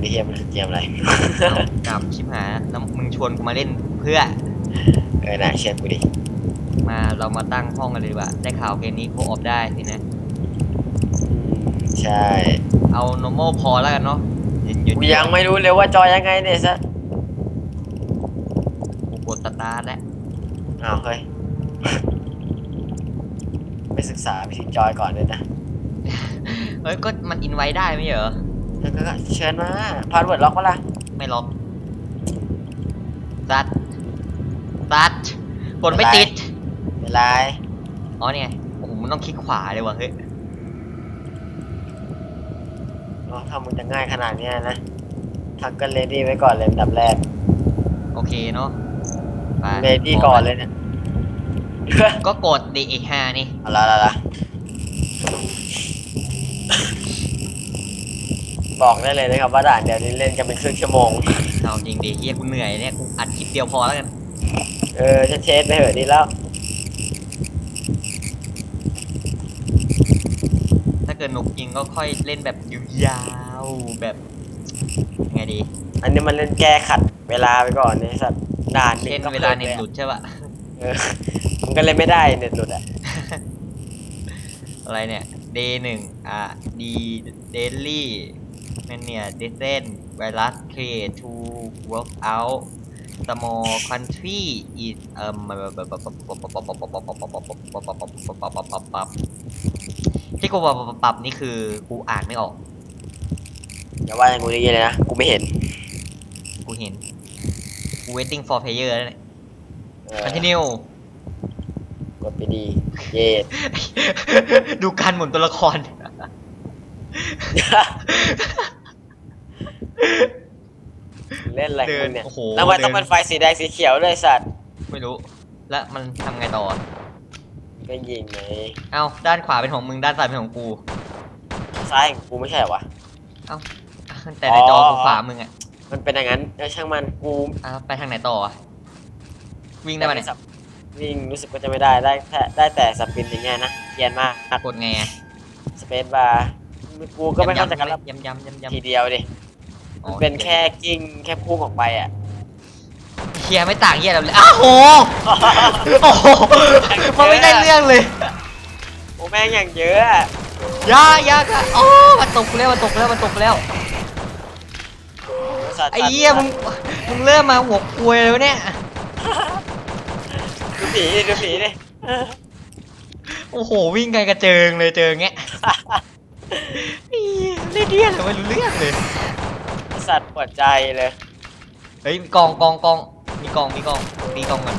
ไม่รู้เลยนี่เกมเกมอะไรเอากับชิบหายแล้วมึงชวนกูมาเล่นเพื่อ เออน่าเชื่อกูดิ มาเรามาตั้งห้องกันเลยดีกว่าได้ข่าวเกมนี้โคออฟได้สินะ ใช่ เอา normal พอแล้วกันเนาะเย็นๆกูยังไม่รู้เลยว่าจอยังไงเนี่ยซะกูกดสตาร์ทแล้วอ้าวเฮ้ยไม่ศึกษาวิธีจอยก่อนเลยนะ เฮ้ยก็มันอินไว้ได้ไม่เหรอ แล้วก็เชิญมาพาสเวิร์ดล็อกปะล่ะไม่ล็อกซัดซัดกดไม่ติดเวลาอ๋อเนี่ยโอ้โหมันต้องคลิกขวาเลยว่ะเฮ้ยอ๋อถ้ามึงจะง่ายขนาดเนี้ยนะทักก็เลดี้ไว้ก่อนเลยอันดับแรก โอเคเนาะไปเลดี้ก่อนเลยเนี่ย ก็กดดีอีห้านี่เอาละละละ บอกได้เลยนะครับว่าด่านเดียวนี้เล่นกันเป็นครึ่งชั่วโมง เอาจริงดิเฮียกูเหนื่อยเนี่ยกูอัดคลิปเดียวพอแล้วกันเออจะเทสไปเหอะดีแล้ว ถ้าเกิดหนุกจริงก็ค่อยเล่นแบบยาวๆแบบยังไงดี อันนี้มันเล่นแก้ขัดเวลาไปก่อนเนี่ยสัตว์ด่านหนึ่งเช่นก็เวลาเน็ตหลุดใช่ปะเออมันก็เล่นไม่ได้เน็ตหลุดอะอะไรเนี่ย day หนึ่งอะ d daily นั่นเนี่ย d e c e n virus create to work out small country is เอ่อที่กูปรับปรับนี่คือกูอ่านไม่ออก อย่าว่าอย่างกูนี่เลยนะ กูไม่เห็น กูเห็น กู waiting for player แล้วเนี่ยเออ continue กดไปดี เย็ดดูการหมุนตัวละคร เล่นอะไรเดิกันนเนี่ยโอ้โหแล้วมันเดินต้องเป็นไฟสีแดงสีเขียวด้วยสัตว์ไม่รู้ แล้วมันทำไงต่อ ก็ยิงไงเอ้า ด้านขวาเป็นของมึง ด้านซ้ายเป็นของกู ซ้ายของกูไม่ใช่เหรอวะ แต่ในจอกูขวามึงอะมันเป็นอย่างนั้นเออช่างมันกูอ้าวไปทางไหนต่ออะวิ่งได้ปะเนี่ย สับวิ่งรู้สึกว่าจะไม่ได้ได้แค่ได้แต่สปินอย่างเงี้ยนะเกียนมากกดไงอะสเปซบาร์กูก็ไม่เข้าใจกันแล้วย้ำย้ำย้ำย้ำทีเดียวดิอ๋มัอน เป็นแค่กิ้งแค่พุ่งออกไปอะเฮียไม่ต่างเฮียเราเลยอ้าวโหโอ้โหมันไม่ได้เรื่องเลยโอ้แม่งอย่างเยอะอะยายากะโอ้มันตกแล้วมันตกแล้วมันตกแล้วสัตว์ไอ้เหี้ยมึงมึงเริ่มมาหัวกลวยเลยวะเนี่ยดูผีดิดูผีดิโอ้โหวิ่งไงกระเจิงเลยเจอเงี้ยอีเล่นเดียอะไรไม่รู้เรื่องเลย สัตว์ปวดใจเลย เฮ้ยมีกองกองกองมีกองมีกองตีกองก่อน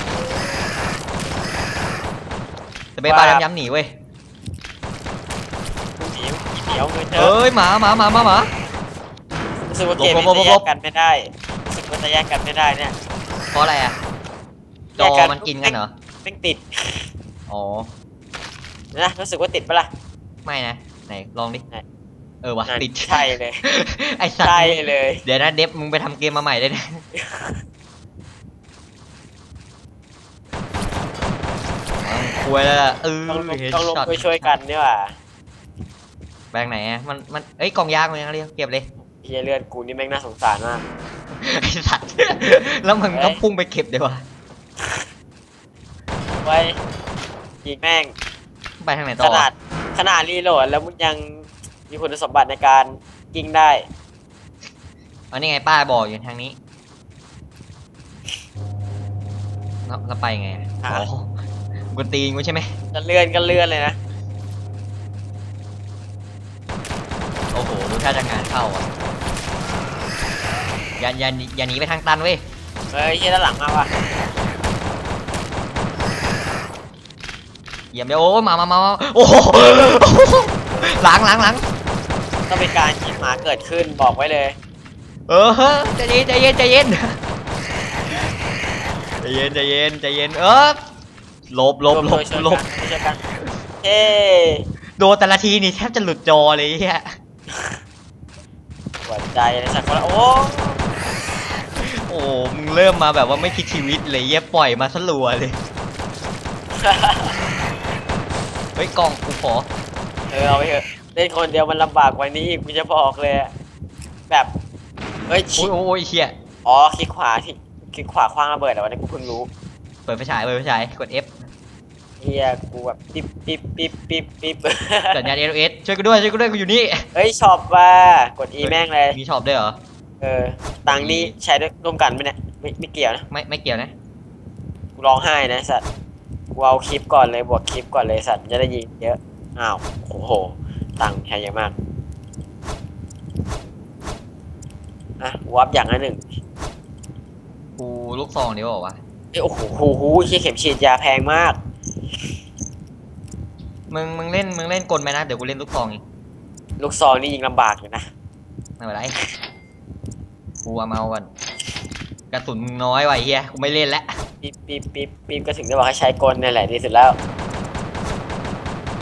แต่เบสบาร์ย้ำๆหนีเว้ยดูผีผีเหนียวเงินเจอเอ้ยหมาหมาหมาหมาหมา รู้สึกว่าเกมหลนี้บหลบ จะหลบแยกกันไม่ได้รู้สึกว่าจะแยกกันไม่ได้เนี่ยเพราะอะไรอะจแยอกกันมันกินกันเหรอแม่งติดอ๋อนะรู้สึกว่าติดปะล่ะไม่นะไหนลองดิไหน เออวะนั่นติดใช่เลย ไอ้สัตว์ใช่เลย เดี๋ยวนะเดฟมึงไปทำเกมมาใหม่ได้นะคุยแล้วล่ะเออต้องลงเฮดต้องลงช็อตไปช่วยกันนี่หว่าแบงค์ไหนอะมันมันเอ้ยกล่องยางมันยังเรียกเก็บเลยเฮียเลือดกูนี่แม่งน่าสงสารมากไอ้สัตว์แล้วมึงก็เฮ้ยพุ่งไปเก็บเดี๋ยววะไว้ยิงแม่งไปทางไหนขต่อนาดขนาดรีโหลดแล้วมึงยัง มีคุณสมบัติในการยิงได้ อันนี้ไงป้าบอกอยู่ทางนี้แล้วแล้วไปไงอะอะอ๋อกูตีนกูใช่ไหมจะเลื่อนก็เลื่อนเลยนะ โอ้โหดูท่าจะงานเข้าอะอย่าอย่าอย่าหนีไปทางตันเว้ยเฮ้ยเฮียด้านหลังมาว่ะเหยียบเดี๋ยวโอ้มามามามาโอ้โหหลังหลังหลัง ต้องเป็นการยิงหมาเกิดขึ้นบอกไว้เลย เออใจเย็นใจเย็นใจเย็นใจเย็นใจเย็นใจเย็นเออหลบหลบหลบช่วยหลกับนช่วยกันเฮ้โดนแต่ละทีนี่แทบจะหลุดจอเลยไอ้เฮียหัวใจในสัตว์คนละโอ้โอ้มึงเริ่มมาแบบว่าไม่คิดชีวิตเลยเหี้ยปล่อยมาสลัวเลยเฮ้ยกล่องกูขอเออเอาไปเถอะเล่นคนเดียวมันลำบากกว่านี้อีกกูจะบอกเลยอะแบบเฮ้ยโอ้ยโอ้ยโอ้ยเฮียอ๋อคลิกขวาที่คลิกขวาคว้างระเบิดแต่วันนี้กูเพิ่งรู้เปิดไฟฉายเปิดไฟฉายกด F เฮียกูแบบปิ๊บปิ๊บปิ๊บปิ๊บปิ๊บสัญญาณ SOS ช่วยกูด้วยช่วยกูด้วยกูอยู่นี่เฮ้ยช็อปว่ากด E แม่งเลยมีช็อปด้วยเหรอเออตังค์นี้ใช้ด้วยร่วมกันไหมเนี่ยไม่ไม่เกี่ยวนะไม่ไม่เกี่ยวนะกูร้องไห้นะสัตว์กูเอาคลิปก่อนเลยบวกคลิปก่อนเลยสัตว์จะได้ยิงเยอะอ้าวโอ้โห ตังค์ใช้เยอะมากอะวับอย่างละหนึ่งกูลูกซองดีกว่าวะเอ้ยโอ้โหโหโหเชี่ยเข็มฉีดยาแพงมาก มึงมึงเล่นมึงเล่นกลไหมนะเดี๋ยวกูเล่นลูกซองเองลูกซองนี่ยิงลำบากอยู่นะ ไม่เป็นไรกูเอามาเอาก่อนกระสุนมึงน้อยว่ะไอ้เฮียกูไม่เล่นแล้วปิ๊บปิ๊บปิ๊บปิ๊บก็ถึงได้บอกให้ใช้กลนี่แหละดีสุดแล้ว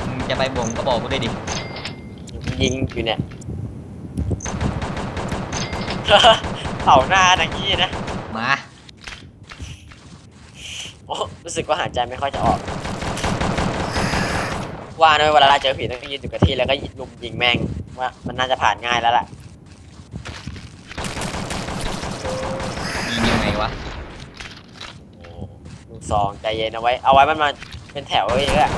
มึงจะไปบ่งก็บอกกูได้ดิ ยิงอยู่เนี่ย เผาหน้าดังนี้นะ มา โอ้รู้สึกว่าหายใจไม่ค่อยจะออก ว่านะเวลาเราเจอผีต้องยืนอยู่กับที่แล้วก็ลุมยิงแม่งว่ามันน่าจะผ่านง่ายแล้วล่ะ ยิงยังไงวะ โอ้ลูกซองใจเย็นเอาไว้ เอาไว้มันมาเป็นแถวเองอะ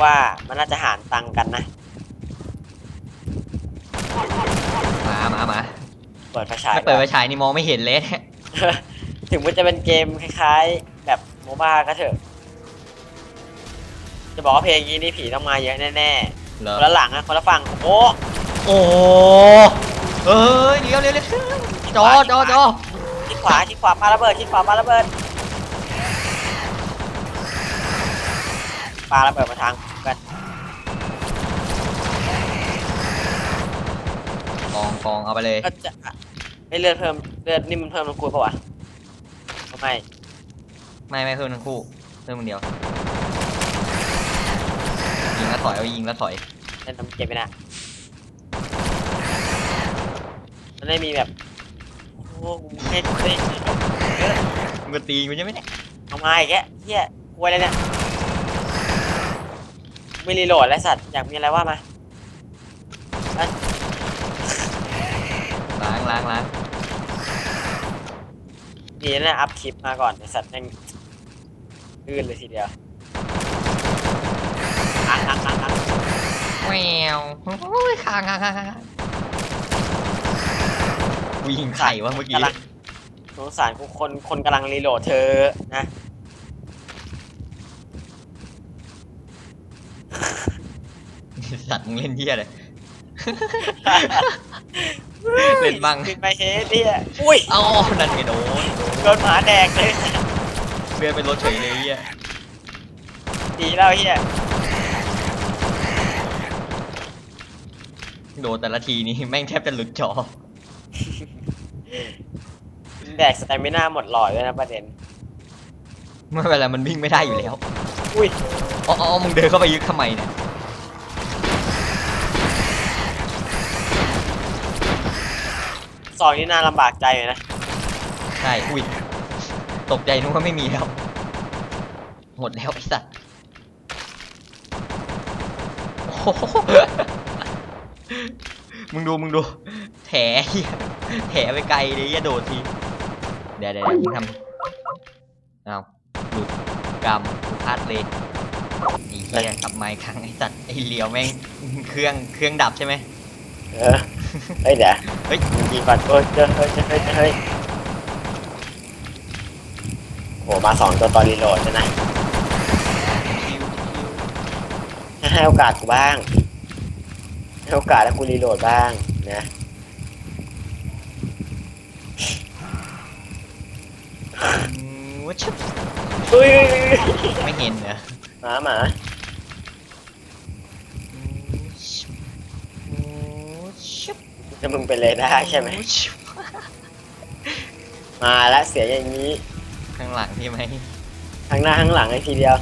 ว่ามันน่าจะหารตังค์กันนะ มามามาเปิดไฟฉายถ้าเปิดไฟฉายนี่มองไม่เห็นเลยเนี่ยถึงมันจะเป็นเกมคล้ายๆ แบบโมบ้าก็เถอะ จะบอกว่าเพลงนี้นี่ผีต้องมาเยอะแน่เหรๆอคนละหลังอะคนละฝั่งโอ้โอ้เอ้ยเดี๋ยวเร็วเร็วจอจอจอที่ขวาที่ขวาปาระเบิดที่ขวาปาระเบิด ปาระเบิดมาทางกันกองกองเอาไปเลย ก็จะไม่เลือดเพิ่มเลือดนี่มันเพิ่มน้ำกูปะวะทำไมไม่ไม่เพิ่มทั้งคู่เพิ่มคนเดียว ยิงแล้วถอยเอายิงแล้วถอยเล่นน้ำเก็บไปนะมันได้มีแบบโอ้โหกูให้กูได้เยอะมึงก็ตีกูใช่ไหมเนี่ยเอามาอีกแกเฮียกลัวอะไรเนี่ย ไม่รีโหลดแล้วสัตว์อยากมีอะไรว่ามาล้างล้างล้างดีนะอัพคลิปมาก่อนไอสัตว์แม่งลื่นเลยทีเดียวอะอะอะอะแมวโอ้ยค้างค้างค้างค้างกูยิงไข่วะเมื่อกี้กำลังสงสารกูคนคนกำลังรีโหลดเธอนะ สัตว์มึงเล่นเหี้ยเลย เล่นบ้างขึ้นไปเฮดเนี่ยอุ้ยเอ้านั่นไงโดนโดนหมาแดกเลยเลื่อนไปรถเฉยเลยเหี้ยดีแล้วเฮียโดนแต่ละทีนี่แม่งแทบจะหลุดจอ แดกสแตมิน่าหมดหลอดด้วยนะประเด็นเมื่อเวลามันวิ่งไม่ได้อยู่แล้ว อุ้ย อ๋อมึงเดินเข้าไปยึดทำไมเนี่ยซองนี่น่าลำบากใจเลยนะ ใช่อุ้ยตกใจนึกว่าไม่มีแล้ว หมดแล้วไอ้สัตว์โอ้โหมึงดูมึงดูแถเหี้ยแถไปไกลเลยอย่าโดดทีเดี๋ยวเดี๋ยวเดี๋ยวมึงทำเอาหลุดกำกูพลาดเลย เหี้ยกลับมาอีกครั้งไอ้สัตว์ไอ้เหลียวแม่งเครื่องเครื่องดับใช่ไหมเออเฮ้ยเดี๋ยวเฮ้ยยิงก่อนโอ้ยเจอเฮ้ยเจอเฮ้ยเจอเฮ้ยโหมาสองตัวตอนรีโหลดใช่นะให้โอกาสกูบ้างให้โอกาสแล้วกูรีโหลดบ้างนะอืมวัชบเฮ้ยไม่เห็นเหรอหมาหมา อืม แล้วมึงเป็นเลยได้ใช่ไหม มาแล้วเสียอย่างนี้ ข้างหลังใช่ไหมทั้งหน้าทั้งหลังไอ้ทีเดียว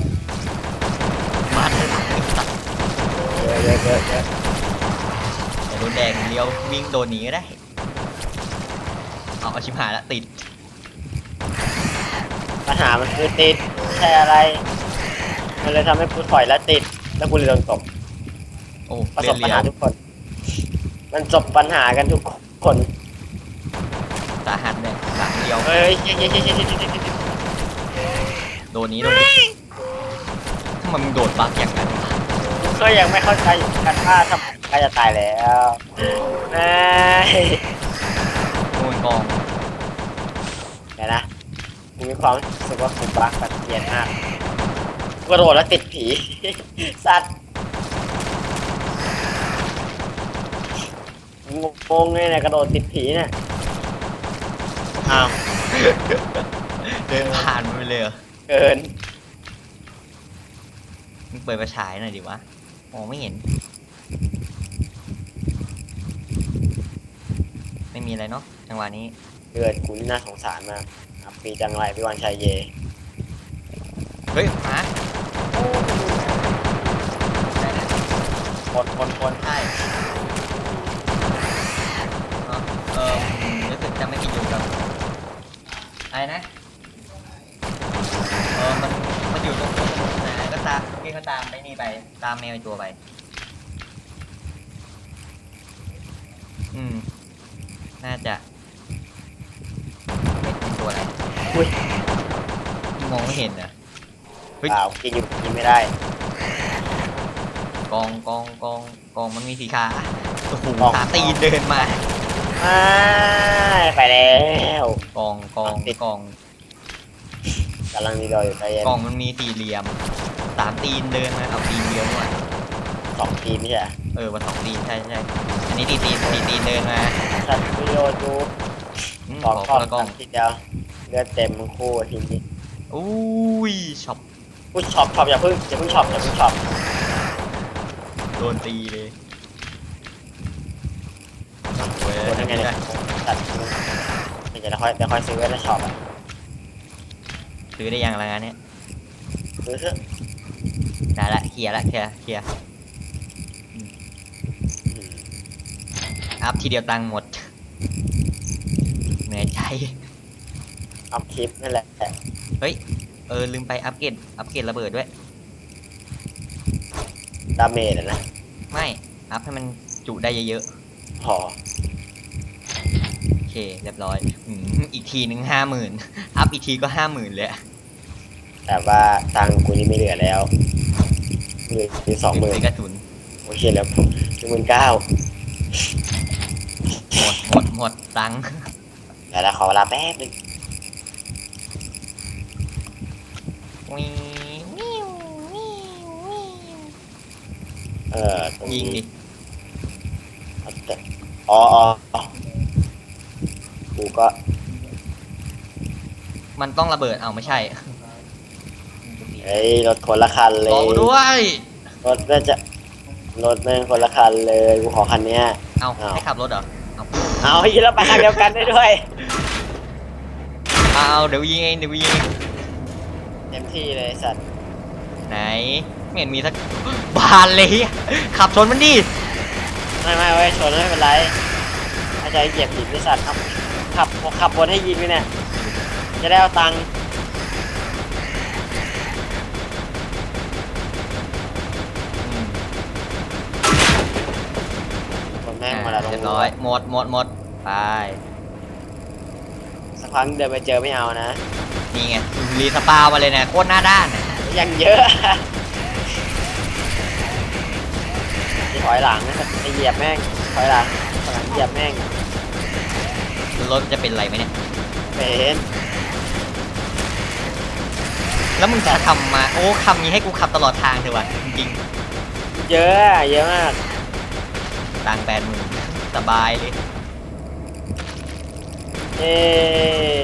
มาข้างหลังสัตว์เยอะเยอะเยอะเยอะแต่โดนแดงเลี้ยววิ่งโดนหนีก็ได้ เอาเอาชิบหายละติดปัญหามันคือติดไม่ใช่อะไร มันเลยทำให้กูถอยแล้วติด แล้วกูเลยโดนตบโอ้ประเลีสยบนปัญเลียหาวทุกคน มันจบปัญหากันทุกคนสาหัสเนี่ยหลังเดียว เฮ้ยเย้เย้เย้เย้เย้เย้เย้โดนนี้โดนนี้ทำไมมึงโดดบักอย่างนั้นวะก็ยังไม่เข้าใจกันว่าทำไมใกล้จะตายแล้วเอ้ยโดนกองเดี๋ยวนะกูมีความรู้สึกว่ากูบักแบบเกลียดมากกูกระโดดแล้วติดผี สัตว์ งงเลยเนี่ยกระโดดติดผีเนี่ยอ้าว เดินผ่านมันไปเลยเหรอเกินมึงเปิดประฉายหน่อยดิวะมองไม่เห็น ไม่มีอะไรเนาะจังหวะนี้เลือดกูนี่น่าสงสารมากอับปีจังไรพี่วันชัยเย เฮ้ยมาได้นะคนคนคนใช่เนอะเออรู้สึก จะไม่กินอยู่กับอะไรนะเออมันมันอยู่ตรงไหนก็ตามพี่ก็ตามไปนี่ไป ตามแมวไอ้ตัวไป อืม น่าจะไม่เป็นตัวอะไรอุ้ยมองไม่เห็นอะเฮ้ย เปล่ากินอยู่กินไม่ได้กองกองกองกองมันมีสีขาโอ้โหกองขาตีนเดินมา ไม่ไปแล้วกองกองติดกองกำลังมีรอยอยู่ใจเย็นกองมันมีสี่เหลี่ยมสามตีนเดินมาเอาตีนเดียวหน่อยสองทีมไม่ใช่เหรอเออมาสองตีนใช่ใช่อันนี้ตีตีนตีตีนเดินมาสัตว์วิดีโอดูอืมสองขอข้อคนละกล้องทีเดียวเลือดเต็มทั้งคู่ทีนี้อุ้ยช็อปอุ้ยช็อปช็อปอย่าเพิ่งอย่าเพิ่งช็อปอย่าเพิ่งช็อปโดนตีเลย เว้ยโดนยังไงเนี่ยสัตว์เดี๋ยวจะค่อยเดี๋ยวค่อยซื้อไว้ในช็อปอะซื้อได้ยังละงานเนี้ยซื้อเถอะได้ละเคลียร์ละเคลียร์เคลียร์อืมอัพทีเดียวตังค์หมดเหนื่อยใจอัพคลิปนั่นแหละเฮ้ย เออลืมไปอัปเกรดอัปเกรดระเบิดด้วย ดาเมจอะนะไม่ อัพให้มันจุได้เยอะพอๆโอ เค เรียบร้อยอืมอีกทีหนึ่งห้าหมื่นอัพอีกทีก็ห้าหมื่นเลยอะแต่ว่าตังค์กูนี่ไม่เหลือแล้วเหลืออยู่สองหมื่นซื้อกระสุนโอเคแล้วหนึ่งหมื่นเก้าหมดหมดหมดตังค์เดี๋ยวเราขอเวลาแป๊บนึงวิววิววิววิวเออตรงยินี้งดิเอาแต่อ๋ออ๋ออ๋อ กูก็ มันต้องระเบิด เอาไม่ใช่เฮ้ยรถคนละคันเลยบอกด้วย รถน่าจะรถแม่งคนละคันเลยกูขอคันเนี้ย เอาเอา ให้ขับรถเหรอ เอาเอาอีกแล้วไปคันเดียวกันได้ด้วย เอาเดี๋ยวยิงเองเดี๋ยวยิงเองเต็มที่เลยสัตว์ไหน ไม่เห็นมีสักบานเลยอะขับชนมันดิ ไม่ไม่เว้ยชนไม่เป็นไรถ้าจะเหยียบหินไอ้สัตว์ขับ ขับขับบนให้ยิงไปเนี่ย จะได้เอาตังค์อืมคนแม่งมาแล้วเรียบร้อย หมดหมดหมดไปสักพักเดินไปเจอไม่เอานะ นี่ไงรีสปาวมาเลยเนี่ยโคตรหน้าด้านน่ะยังเยอะที่ถอยหลังนะไปเหยียบแม่งถอยหลังถอยหลังเหยียบแม่ง รถจะเป็นไรไหมเนี่ย เป็นแล้วมึงจะทำมา โอ้คำนี้ให้กูขับตลอดทางเถอะวะจริงเยอะอะเยอะมากๆตังแปดหมื่นสบายเลย เอ๊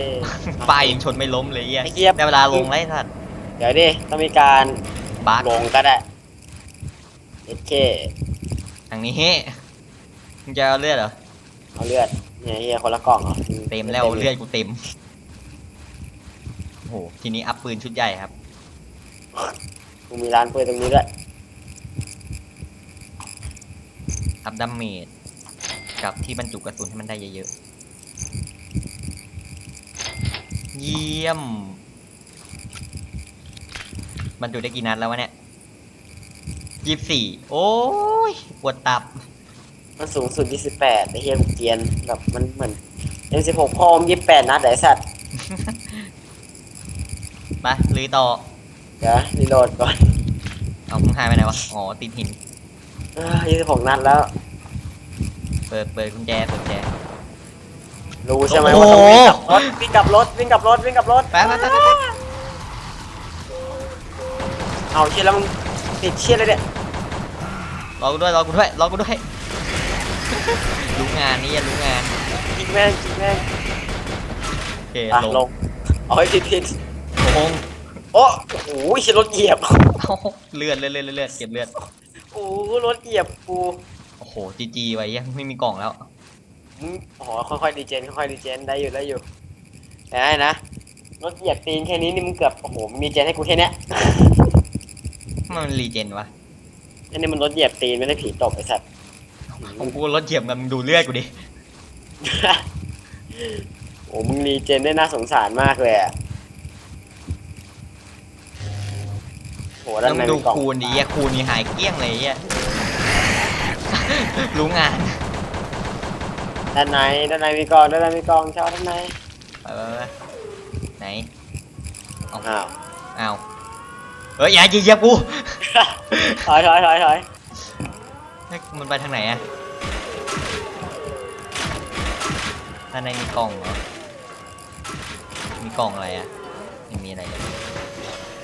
ะ ป้ายยังชนไม่ล้มเลยเหี้ยไอ้เหี้ย ได้เวลาลงแล้วไอ้สัตว์เดี๋ยวดิต้องมีการบักลงก็ได้โอเคทางนี้มึงจะเอาเลือดเหรอเอาเลือด เนี่ยเฮียคนละกล่องเหรอเต็มแล้วเลือดกูเต็มโอ้โหทีนี้อัพปืนชุดใหญ่ครับ กูมีร้านปืนตรงนี้ด้วยอัพดัมเมจกับที่บรรจุกระสุนให้มันได้เยอะๆ เยี่ยม บรรจุได้กี่นัดแล้ววะเนี่ยยี่สี่ โอ้ย ปวดตับ มันสูงสุด28ไอ้เฮียกูเกรียนแบบมันเหมือน M16 พอม28นัดไอ้สัตว์ไปลุยต่อเดี๋ยวรีโหลดก่อนเอามึงหายไปไหนวะ อ๋อติดหินเออ26นัดแล้ว เปิดเปิดกุญแจเปิดกุญแจ รู้ใช่ไหมโอ้ว่าโหต้องวิ่งกลับรถวิ่งกลับรถวิ่งกลับรถวิ่งกลับรถไปไปไปไปไปเอาเชี่ยแล้วมึงติดเชี่ยเลยเนี่ยรอกูด้วยรอกูด้วยรอกูด้วย รู้งานนี่อย่ารู้งานยิงแม่งยิงแม่งโอเคอะลลงงเอาให้ผิดผิดลงโอ้โหเชี่ยรถเหยียบเอาเลือดเลือดเลือดเลือดเก็บเลือดโอ้โหรถเหยียบกูโอ้โหจีจีไว้ยังไม่มีกล่องแล้วมึงอ๋อค่อยๆดีเจนค่อยๆดีเจนได้อยู่ได้อยู่แต่ได้นะรถเหยียบตีนแค่นี้นี่มึงเกือบโอ้โหมีเจนให้กูแค่เนี้ยมันรีเจนวะอันนี้มันรถเหยียบตีนไม่ได้ผีตบไอ้สัตว์ ของกูรถเหยียบกันมึงดูเลือดกูดิ โอ้มึงรีเจนได้น่าสงสารมากเลยอะโหแล้ด้าวนมึในงดูมีกล่องคูณดิเหี้ยคูณนี่หายเกลี้ยงเลยไอ้เหี้ย รู้งานด้านในด้านในมีกล่องด้านในมีกล่องเช่าด้านในไปไปไปไหน อ้าวอ้าวเฮ้ยอย่าเหยียบกู ถอยถอยถอยถอยเฮ้ย มันไปทางไหนอะด้านในมีกล่องเหรอ มีกล่องอะไรอะไม่มีอะไรเลย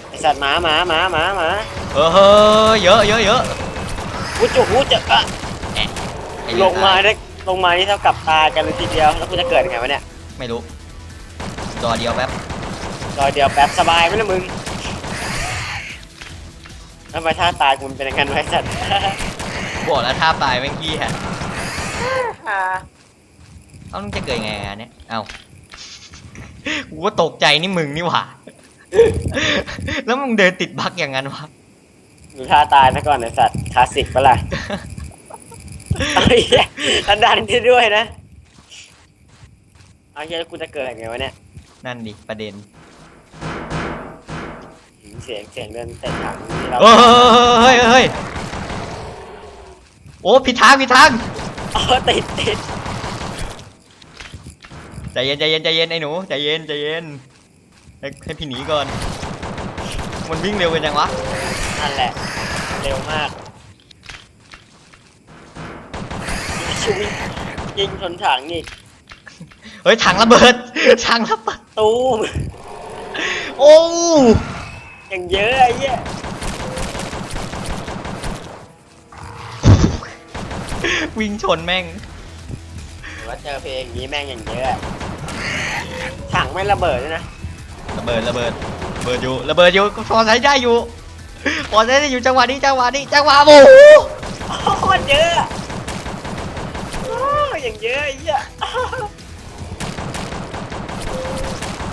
ไอสัตว์หมาหมาหมาหมาหมาเออเฮ้ยเยอะเยอะเยอะกูจุกกูจะอะไอ้ลเรื่องมาได้ลงมานี่เท่ากับตายกันเลยทีเดียวแล้วกูจะเกิดยังไงวะเนี่ยไม่รู้รอเดียวแป๊บรอยเดียวแป๊บสบายไหมล่ะมึงทำไมท่าตายกูมันเป็นอย่างนั้นไวะไอ้สัตว์ บอกแล้วท่าตายแม่งกี้ฮะเอ้ามึงจะเกิดยังไงอะเนี่ยเอ้ากูก็ตกใจนี่มึงนี่หว่า แล้วมึงเดินติดบั๊กอย่างนั้นวะดูท่าตายซะก่อนไอสัตว์คลาสสิกปะล่ะเอาเหี้ยแล้วดันที่ด้วยนะเอาเฮียแล้วกูจะเกิดยังไงวะเนี่ยนั่นดิประเด็นเสียงเสียงเดินเตะถังที่เราเฮ้ยเฮ้ยเฮ้ย โอ้ผิดทางผิดทางอ๋อติดติดใจเย็นใจเย็นใจเย็นไอ้หนูใจเย็นใจเย็นให้ให้พี่หนีก่อน มันวิ่งเร็วกันจังวะนั่นแหละ เร็วมากชิวยิงชนถังอีกเฮ้ยถังระเบิดถังระเบิดตูมโอ้อย่างเยอะไอ้เหี้ย วิ่งชนแม่งหรือว่าเจอเพลงอย่างนี้แม่งอย่างเยอะอะถังไม่ระเบิดด้วยนะระเบิดระเบิดระเบิดอยู่ระเบิดอยู่พอใช้ได้อยู่พอใช้ได้อยู่จังหวะนี้จังหวะนี้จังหวะโอ้โหโอ้โหมันเยอะอะโอ้อย่างเยอะไอ้เหี้ย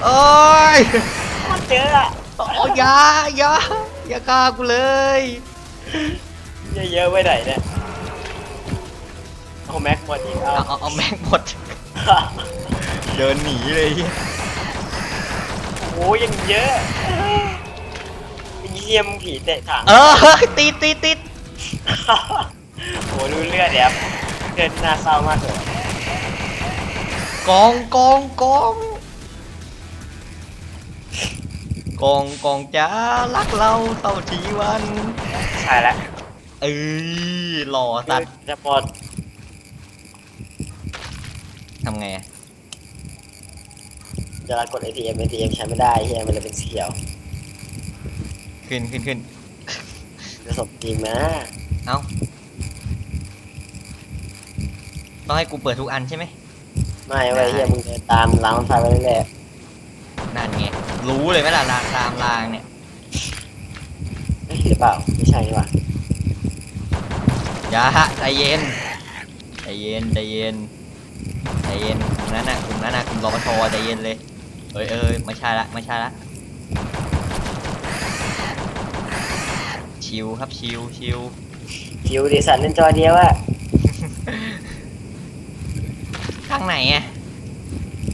โอ้ยมันเยอะอะโอ้ยอย่าอย่าอย่าฆ่ากูเลย เยอะๆไว้ไหนเนี่ย เอาแม็กหมดอีกเอาเอาเอาเอาแม่งหมด เดินหนีเลยโอ้ยยังเยอะไอ้เยี่ยมงผีเตะถัง เออติดติดติดโอ้รู้เลือดเดี๋ยวเลือดน่าเศร้ามากเลยกองกองกองกองกองจ้ารักเราเต่าทีวัน ใช่แล้วเอ้ยหล่อสัตว์จะหมด ทำไงอะจะรักกด ATM ATM ใช้ไม่ได้เฮียมันเลยเป็นสีเขียวขึ้นขึ้นขึ้นจะสมจริงนะเอ้าต้องให้กูเปิดทุกอันใช่ไหมไม่เว้ยเฮียมึงเดินตามรางรถไฟไปเรื่อยนั่นไงรู้เลยไหมล่ะรางตามรางเนี่ยๆเอ๊ะหรือเปล่าไม่ใช่นี่หว่าอย่าใจเย็นใจเย็นใจเย็นใจ เย็นกลุ่มนั้นน่ะกลุ่มนั้นน่ะกลุ่มรปชใจเย็นเลยเอ้ยเอ้ยไม่ใช่ละไม่ใช่ละชิวครับชิวชิวคิวดิสันเล่นจอเดียวอะข้างไหนอะ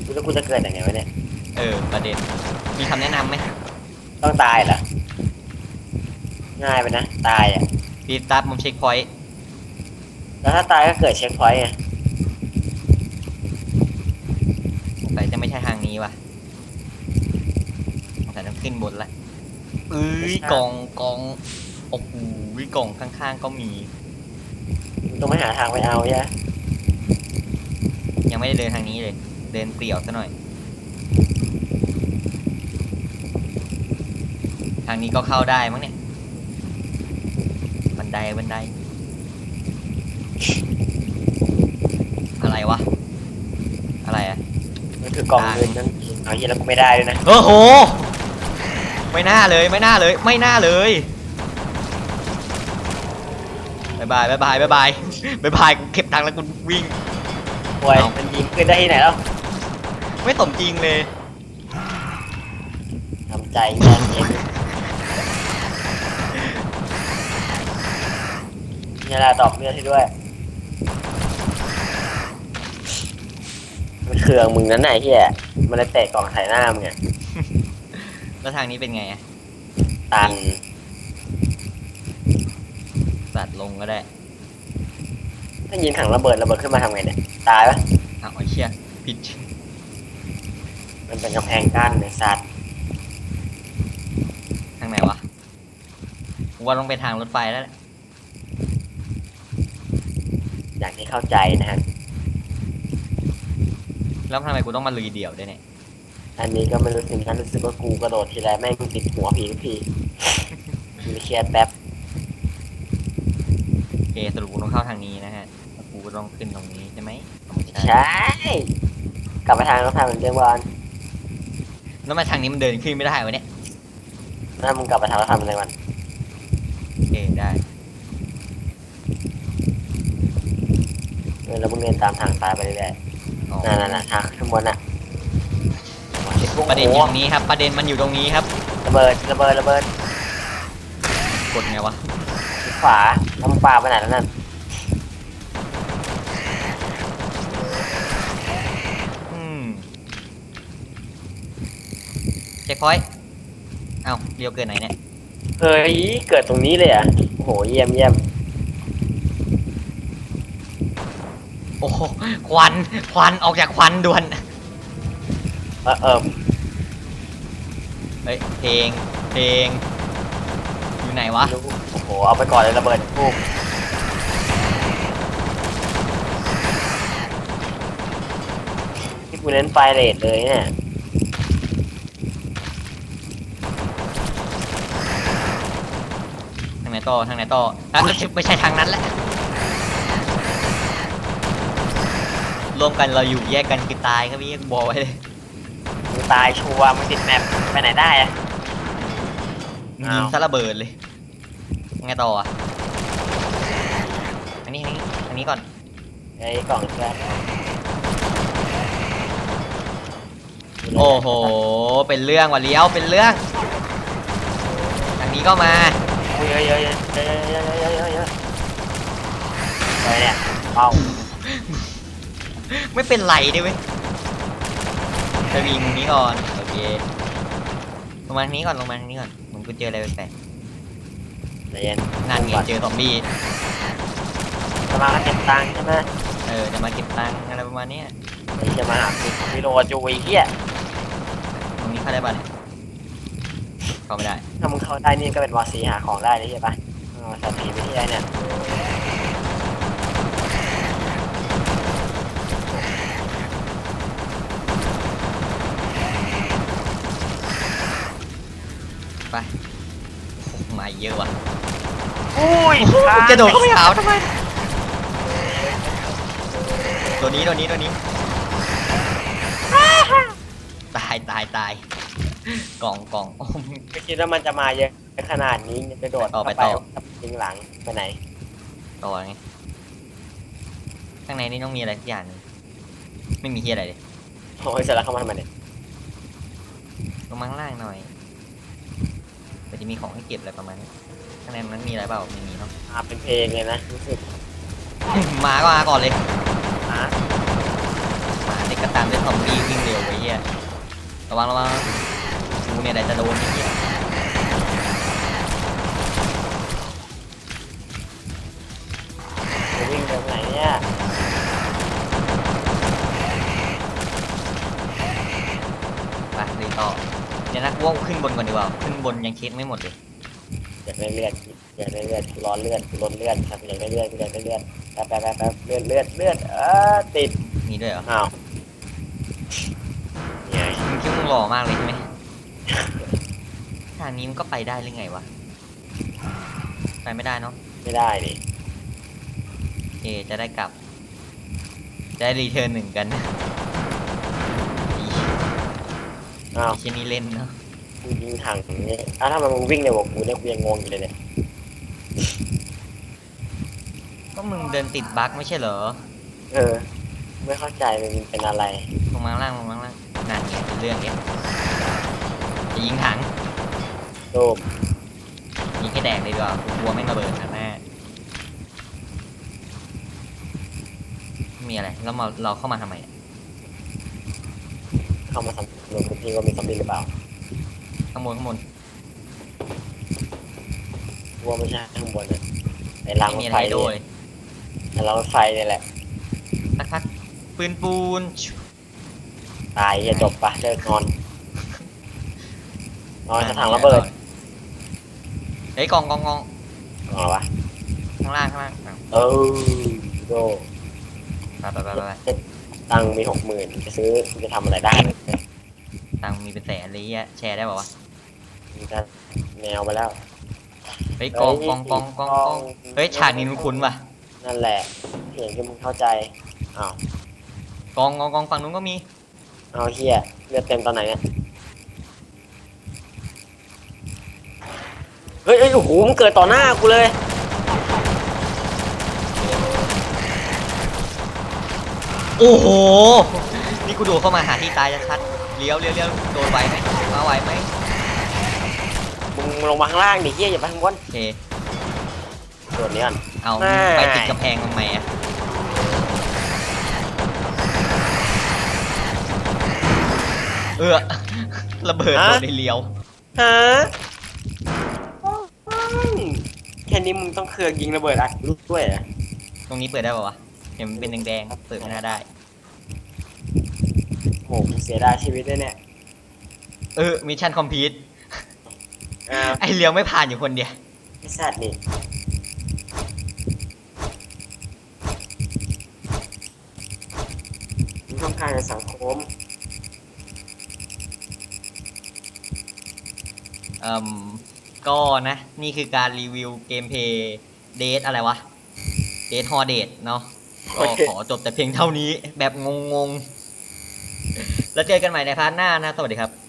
กูแล้วกูจะเกิดยังไงวะเนี่ย เออประเด็นมีคำแนะนำไหมต้องตายเหรอ ง่ายไปนะ ตายอะรีสตาร์ทมุมเช็คพอยต์แล้วถ้าตายก็เกิดเช็คพอยต์ไง สงสัยจะไม่ใช่ทาง นี้ว่ะสงสัยต้องขึ้นบนละเอ้ยกล่องกล่องโอ้โหกล่องข้างๆก็มีมึงต้องไปหาทางไปเอาใช่ไหมยังไม่ได้เดินทางนี้เลย เดินเปลี่ยวซะหน่อย ทางนี้ก็เข้าได้มั้งเนี่ย บันไดบันได อะไรวะอะไรอะมัน คือกล่องเงินนั่นเองเอาเฮียแล้วกูไม่ได้ด้วยนะโอ้โห ไม่น่าเลยไม่น่าเลยไม่น่าเลยบายบายบายบายบายบายบายบายกูเก็บตังค์แล้วกูวิ่ง ป่วยเอามั มันยิงขึ้นได้ที่ไหนแล้วไม่สมจริงเลยทำใจแย่งเองนี่แหละดอกเลือดให้ด้วย มันเคืองมึงนั้นไหนะไอ้เฮียมันเลยเตะกล่องใส่หน้ามึงไงแล้วทางนี้เป็นไงอะตันสัตว์ลงก็ได้ถ้ายิงถังระเบิดระเบิดขึ้นมาทำไงเนี่ยตายปะอ้าวไอ้เชี่ยผิดมันเป็นกำแพงกั้นในสัตว์ทางไหนวะกูว่าต้องไปทางรถไฟแล้วแหละอย่างที่เข้าใจนะฮะ แล้วทำไมกูต้องมาลุยเดี่ยวด้วยเนี่ย อันนี้ก็ไม่รู้สิฉันรู้สึกว่ากูกระโดดทีไรแม่งติดหัวผีทุกทีมีเครียดแป๊บโอเคสรุปกูต้องเข้าทางนี้นะฮะแล้วกูก็ต้องขึ้นตรงนี้ใช่ไหมไม่ใช่ใช่กลับไปทางรถไฟเหมือนเดิมก่อนแล้วมาทางนี้มันเดินขึ้นไม่ได้วะเนี่ยถ้ามึงกลับไปทางรถไฟเหมือนเดิมก่อนโอเคได้เออแล้วมึงเดินตามทางซ้ายไปเรื่อยอ๋ อๆนั่นๆๆทางขึ้นบนน่ะประเด็นอยู่ตรงนี้ครับ ประเด็นมันอยู่ตรงนี้ครับ ระเบิดระเบิดระเบิดกดไงวะทิศขวาแล้วมึงปาไปไหนแล้วนั่นอืมเช็คพอยต์เอ้าเรียวเกินไหนเนี่ย เฮ้ยเกิดตรงนี้เลยอะโอ้โหเยี่ยมเยี่ยม อ้โหควันควันออกจากควันด่วนเออเออเฮ้ยเพลงเพลงอยู่ไหนวะรู้โอ้โห เอาไปก่อนเลยระเบิดปุ๊บที่กูเน้นไฟเรทเลยเนี่ย ทางไหนต่อทางไหนต่ออะไม่ใช่ทางนั้นแหละ รวมกันเราอยู่แยกกันคือตายครับพี่บอกไว้เลยมึงตายชัวร์มึงติดแมปไปไหนได้อะยิงอ้าวซะระเบิดเลยไงต่ออะอันนี้อันนี้อันนี้ก่อนไอ้กล่องเสื้อโอ้โห เป็นเรื่องว่ะเลี้ยว เป็นเรื่องทางนี้ก็มาเยอะเยอะเยอะเยอะเยอะเยอะเยอะเยอะอะไรเนี่ยเป้า ไม่เป็นไรดิเว้ยจะวิ่งนี้ก่อนโอเคลงมาทางนี้ก่อนลงมาทางนี้ก่อนเหมือนกูเจออะไรแปลกใจเย็นๆนั่นไงเจอซอมบี้จะมาเก็บตังค์ใช่ไหมเออจะมาเก็บตังค์อะไรประมาณเนี้ยไอ้จะมาหาสิวิโรจูไอ้เหี้ยตรงนี้เข้าได้ป่ะเนี่ยเข้าไม่ได้ถ้ามึงเข้าได้นี่ก็เป็นวอซีหาของได้เลยใช่ปะเอาสัตว์ผีไปที่ไอ้เนี่ย เยอะว่ะอุ้ยจะโดดเข้าไปหาทำไมตัวนี้ตัวนี้ตัวนี้ ตายตายตายกล่องกล่องโอ้มไม่คิดว่ามันจะมาเยอะขนาดนี้จะโดดต่อไปเข้าต่อยิงหลังไปไหนต่อไงข้างในนี่ต้องมีอะไรสักอย่างหนึงไม่มีเฮียอะไรเลยโอ้ยเสร็จแล้วเข้ามาทำไมเนี่ยลงมาข้างล่างหน่อย แต่จะมีของให้เก็บอะไรประมาณนี้ข้างในนั้นมีอะไรเปล่าไม่มีเนาะอ่าเป็นเพลงเลยนะรู้สึกมาก็มาก่อนเลยอะหมาเด็กกระตามด้วยซอมบี้วิ่งเร็วไว้เฮียระวังระวังกูเนี่ยแหละจะโดนไอ้เฮียจะวิ่งไปไหนเนี่ยไปเลยต่อเดี๋ยวนะกูว่ากูขึ้นบนก่อนดีกว่าขึ้นบนยังเช็คไม่หมดเลยอยากได้เลือดอยากได้เลือดกูร้อนเลือดกูร้อนเลือดครับอยากได้เลือดกูอยากได้เลือดแป๊บแป๊บแป๊บแป๊บเลือดเลือดเลือดเออติดมีด้วยเหรออ้าวเนี่ยมึงคิดว่ามึงหล่อมากเลยใช่ไหมทางนี้มันก็ไปได้หรือไงวะไปไม่ได้เนาะไม่ได้ดิโอเคจะได้กลับจะได้รีเทิร์นหนึ่งกันอี อ้าวชิ้นนี้เล่นเนาะกูยิงถังอย่างนี้อ้าวถ้ามันมึงวิ่งเร็วกว่ากูเนี่ยกูยังงงอยู่เลยเนี่ยก็มึงเดินติดบั๊กไม่ใช่เหรอเออ ไม่เข้าใจมันเป็นอะไรลงมาข้างล่างลงมาข้างล่างนั่นไงเป็นเรื่องเนี้ยจะยิงถังรูปยิงให้แดกเลยดีกว่ากูกลัวไม่งระเบิดนะแม่มีอะไรแล้วมาเราเข้ามาทำไมอะ เข้ามาสำรวจพื้นที่ว่ามีซอมบี้หรือเปล่าข้างบนข้างบนว่าไม่ใช่ข้างบนนะในรางรไม่มีถอะไฟไรโดนี่ยในรางรถไฟนี่แหละ สักพักปืนปูนตายอย่าจบปะเลิกนอน นอนจะถังระเบิดเฮ้ยกองกองกองเอาวะข้างล่างข้างล่างอะเออโดไปไปไปไปไป ตังค์มีหกหมื่นจะซื้อจะทำอะไรได้ตังค์มีเป็นแสนเลยอะแชร์ได้ป่าวะมันจะแนวไปแล้วเฮ้ยกองกองกองกองกองเฮ้ยฉากนี้คุ้นๆว่ะนั่นแหละเพียงที่มึงเข้าใจอ้าวกองกองกองฝั่งนู้นก็มีเอาเฮียเลือดเต็มตอนไหนเนี่ยเฮ้ยเฮ้ยโอ้โหมันเกิดต่อหน้ากูเลย โอ้โห นี่กูโดดเข้ามาหาที่ตายชัดๆเลี้ยวเลี้ยวเลี้ยวโดนไหวไหมมาไหวไหมมึงลงมาข้างล่างดิเฮียอย่าไปข้างบนโอเค โดดนี้ก่อน เอาไม่ ไปติดกระแพงทำไมอะเออ ระเบิดโดนในเลี้ยว ฮะแค่นี้มึงต้องเครืองยิงระเบิดอัดลูกด้วยเหรอตรงนี้เปิดได้ป่าวะ เห็นมันเป็นแดงๆเปิดไม่น่าได้ โหมึงเสียดายชีวิตด้วยเนี่ยเออมิชชั่นคอมพลีทอ้าวไอเลี้ยวไม่ผ่านอยู่คนเดียวไอ้สัตว์นี่มึงต้องการในสังคมเอ่มก็นะ นี่คือการรีวิวเกมเพย์เดทอะไรวะเดทฮอเดทเนาะก็ โอเค ขอจบแต่เพียงเท่านี้แบบงงๆ แล้วเจอกันใหม่ในพาร์ทหน้านะ สวัสดีครับ